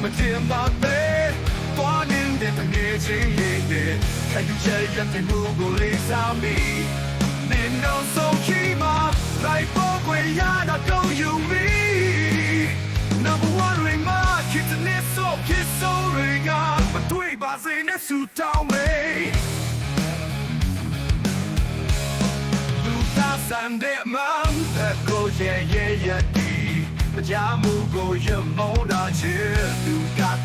们肩膀背，光年点的年轻一点，看有谁人在幕布里扫你，念到送去吗？来不回呀，那都有你。Number one ring ma, kids in this so kids so ring up, but three bars in this suit on me. Two thousand and man, that goes yeah yeah yeah, but ya move go your mold on you.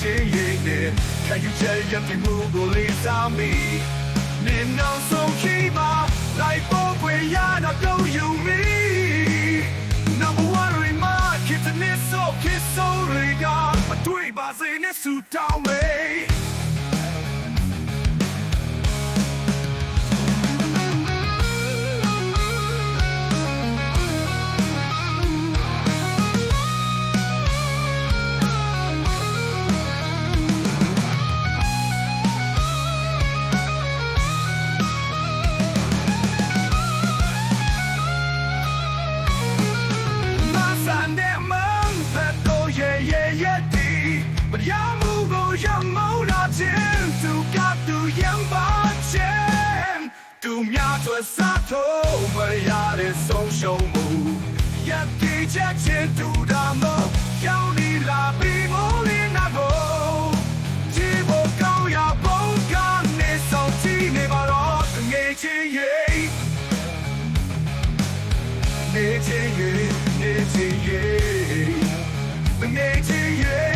ချင်းရင်နဲ့ခံယူချက်ရပြီမှုကိုလေးစားမိနေနောက်ဆုံးခေတ်မှာ life ကိုရတော့ပြုံးယူမိ number one remark it's a miss so kiss so regard မတွေ့ပါစေနဲ့ဆူတောင်းလေ扬把剑，独苗做洒脱，我压的松手木，一滴血千度大梦，要你拉比我里那波，寂寞高呀崩干，你手机你把我眼睛也，眼睛也，眼睛也，眼睛也。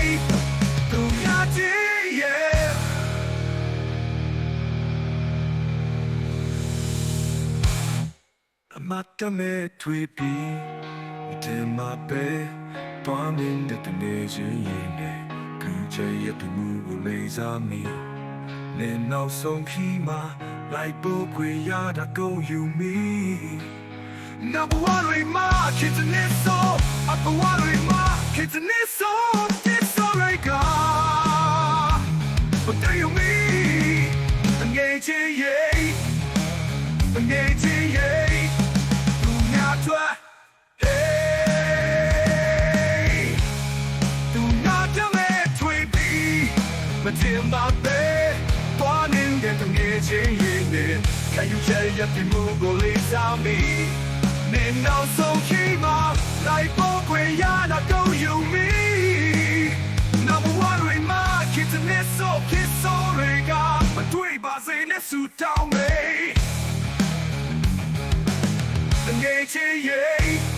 matame twe ပြီးအတင်မှာပဲပါမင်းတဲ့တနေချင်းရင်နဲ့ခံချရဲ့ပြမှုကိုလေးစားမိနေနောက်ဆုံးခီးမှာလိုက်ဖို့ခွေရတာကုန်ယူမိနောက်ဘဝတွေမှာချစ်တဲ့ဆိုအဘဝတွေမှာချစ်တဲ့ဆို It's alright God But do you mean engaging yeah engaging တင်ပါပဲပွားနေတဲ့ငွေချင်းရင်းနဲ့ခံယူချက်ရပြမှုကိုလေးစားမိနေနောက်ဆုံးခီမှာလိုက်ပေါ်ခွေရတာကိုယူမိ Number one ရမှာคิดနေဆိုคิดဆိုရေကမတွေ့ပါစေနဲ့ဆူတောင်းမေငွေချင်းရင်း